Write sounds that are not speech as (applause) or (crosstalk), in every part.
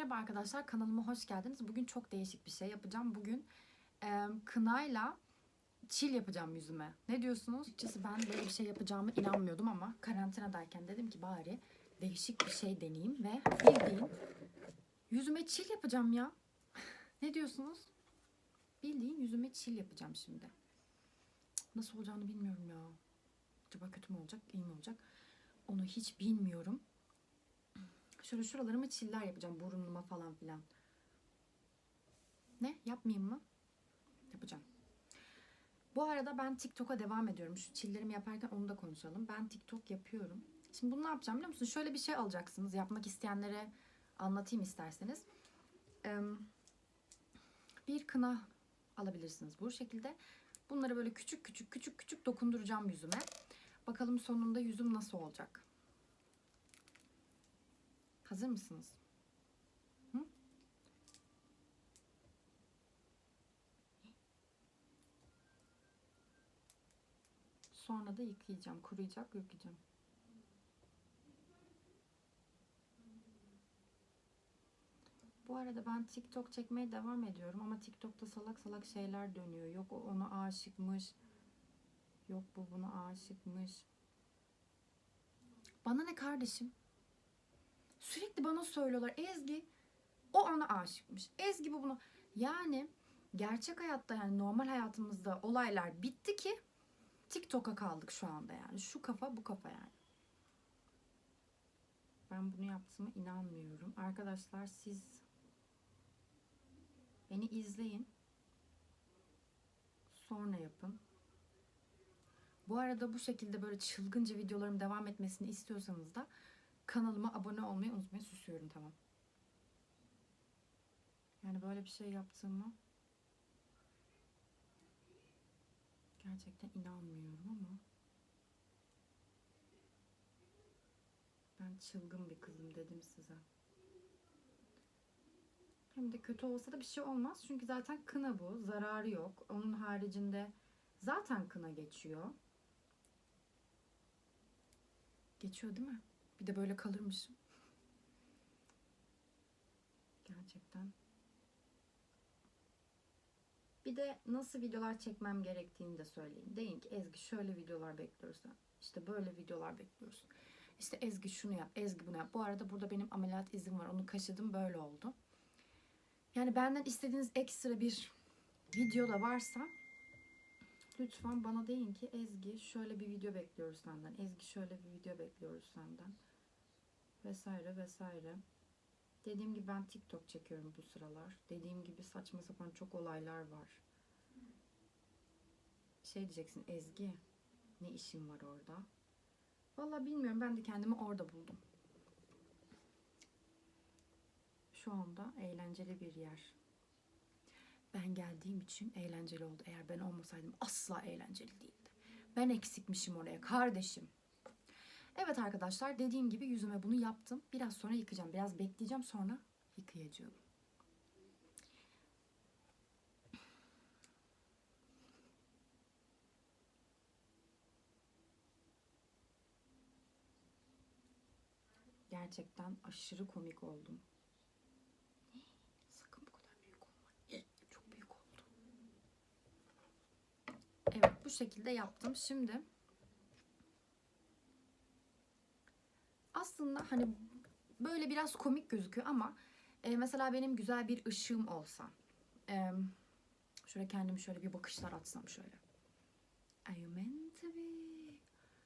Merhaba arkadaşlar kanalıma hoş geldiniz. Bugün çok değişik bir şey yapacağım. Bugün e, kınayla çil yapacağım yüzüme. Ne diyorsunuz? Açıkçası ben böyle bir şey yapacağımı inanmıyordum ama karantinadayken dedim ki bari değişik bir şey deneyeyim ve bildiğin yüzüme çil yapacağım ya. (laughs) ne diyorsunuz? Bildiğin yüzüme çil yapacağım şimdi. Nasıl olacağını bilmiyorum ya. Acaba kötü mü olacak, iyi mi olacak? Onu hiç bilmiyorum. Şöyle şuralarımı çiller yapacağım. Burnuma falan filan. Ne? Yapmayayım mı? Yapacağım. Bu arada ben TikTok'a devam ediyorum. Şu çillerimi yaparken onu da konuşalım. Ben TikTok yapıyorum. Şimdi bunu ne yapacağım biliyor musun? Şöyle bir şey alacaksınız. Yapmak isteyenlere anlatayım isterseniz. Bir kına alabilirsiniz bu şekilde. Bunları böyle küçük küçük küçük küçük dokunduracağım yüzüme. Bakalım sonunda yüzüm nasıl olacak. Hazır mısınız? Hı? Sonra da yıkayacağım. Kuruyacak, yıkayacağım. Bu arada ben TikTok çekmeye devam ediyorum ama TikTok'ta salak salak şeyler dönüyor. Yok o ona aşıkmış. Yok bu buna aşıkmış. Bana ne kardeşim? Sürekli bana söylüyorlar Ezgi o ona aşıkmış. Ezgi bu buna. Yani gerçek hayatta yani normal hayatımızda olaylar bitti ki TikTok'a kaldık şu anda yani. Şu kafa bu kafa yani. Ben bunu yaptığıma inanmıyorum. Arkadaşlar siz beni izleyin. Sonra yapın. Bu arada bu şekilde böyle çılgınca videolarım devam etmesini istiyorsanız da kanalıma abone olmayı unutmayın. Susuyorum tamam. Yani böyle bir şey yaptığımı gerçekten inanmıyorum ama ben çılgın bir kızım dedim size. Hem de kötü olsa da bir şey olmaz. Çünkü zaten kına bu. Zararı yok. Onun haricinde zaten kına geçiyor. Geçiyor değil mi? Bir de böyle kalırmışım. Gerçekten. Bir de nasıl videolar çekmem gerektiğini de söyleyin. Deyin ki Ezgi şöyle videolar bekliyoruz. İşte böyle videolar bekliyoruz. İşte Ezgi şunu yap, Ezgi bunu yap. Bu arada burada benim ameliyat izim var. Onu kaşıdım böyle oldu. Yani benden istediğiniz ekstra bir video da varsa lütfen bana deyin ki Ezgi şöyle bir video bekliyoruz senden. Ezgi şöyle bir video bekliyoruz senden. Vesaire vesaire. Dediğim gibi ben TikTok çekiyorum bu sıralar. Dediğim gibi saçma sapan çok olaylar var. Şey diyeceksin Ezgi ne işin var orada? Vallahi bilmiyorum ben de kendimi orada buldum. Şu anda eğlenceli bir yer. Ben geldiğim için eğlenceli oldu. Eğer ben olmasaydım asla eğlenceli değildi. Ben eksikmişim oraya kardeşim. Evet arkadaşlar dediğim gibi yüzüme bunu yaptım. Biraz sonra yıkayacağım. Biraz bekleyeceğim sonra yıkayacağım. Gerçekten aşırı komik oldum. Sakın bu kadar büyük olma. Çok büyük oldu. Evet bu şekilde yaptım. Şimdi aslında hani böyle biraz komik gözüküyor ama e, mesela benim güzel bir ışığım olsa e, şöyle kendimi şöyle bir bakışlar atsam şöyle Are you meant to be?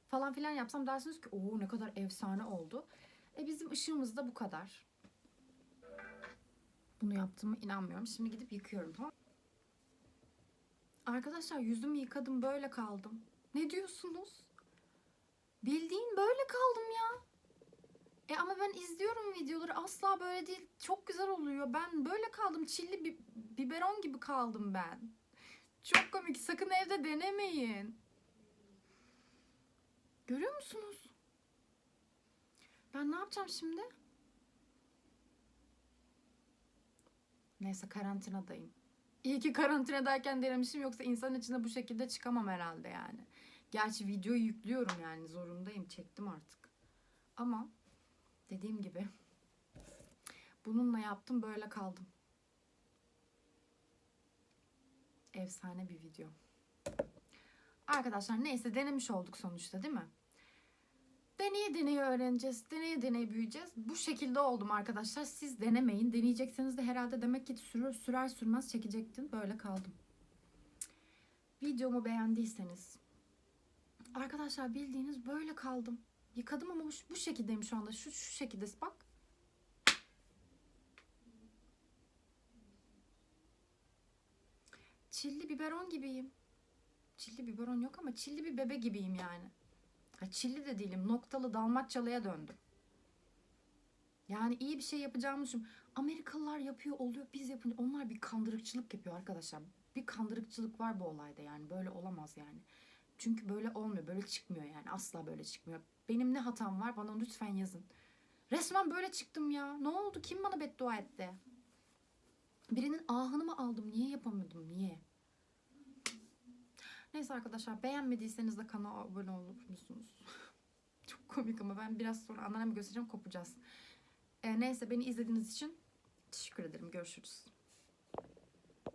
falan filan yapsam dersiniz ki o ne kadar efsane oldu. E bizim ışığımız da bu kadar. Bunu yaptığımı inanmıyorum. Şimdi gidip yıkıyorum tamam Arkadaşlar yüzümü yıkadım böyle kaldım. Ne diyorsunuz? Bildiğin böyle kaldım ya. E ama ben izliyorum videoları asla böyle değil. Çok güzel oluyor. Ben böyle kaldım. Çilli bir biberon gibi kaldım ben. Çok komik. Sakın evde denemeyin. Görüyor musunuz? Ben ne yapacağım şimdi? Neyse karantinadayım. İyi ki karantinadayken denemişim yoksa insan içinde bu şekilde çıkamam herhalde yani. Gerçi videoyu yüklüyorum yani zorundayım çektim artık. Ama dediğim gibi Bununla yaptım böyle kaldım. Efsane bir video. Arkadaşlar neyse denemiş olduk sonuçta değil mi? Deneye deneye öğreneceğiz. Deneye deneye büyüyeceğiz. Bu şekilde oldum arkadaşlar. Siz denemeyin. Deneyecekseniz de herhalde demek ki sürür, sürer sürmez çekecektin. Böyle kaldım. Videomu beğendiyseniz. Arkadaşlar bildiğiniz böyle kaldım. Yıkadım ama bu, bu şekildeyim şu anda. Şu, şu şekilde bak. Çilli biberon gibiyim. Çilli biberon yok ama çilli bir bebe gibiyim yani. Ha, çilli de değilim. Noktalı dalmatçalıya döndüm. Yani iyi bir şey yapacağımı düşün. Amerikalılar yapıyor oluyor. Biz yapınca onlar bir kandırıkçılık yapıyor arkadaşlar. Bir kandırıkçılık var bu olayda yani. Böyle olamaz yani. Çünkü böyle olmuyor. Böyle çıkmıyor yani. Asla böyle çıkmıyor. Benim ne hatam var bana lütfen yazın. Resmen böyle çıktım ya. Ne oldu? Kim bana beddua etti? Birinin ahını mı aldım? Niye yapamadım? Niye? Neyse arkadaşlar beğenmediyseniz de kanala abone olur musunuz? (laughs) Çok komik ama ben biraz sonra anneanneme göstereceğim kopacağız. Ee, neyse beni izlediğiniz için teşekkür ederim. Görüşürüz.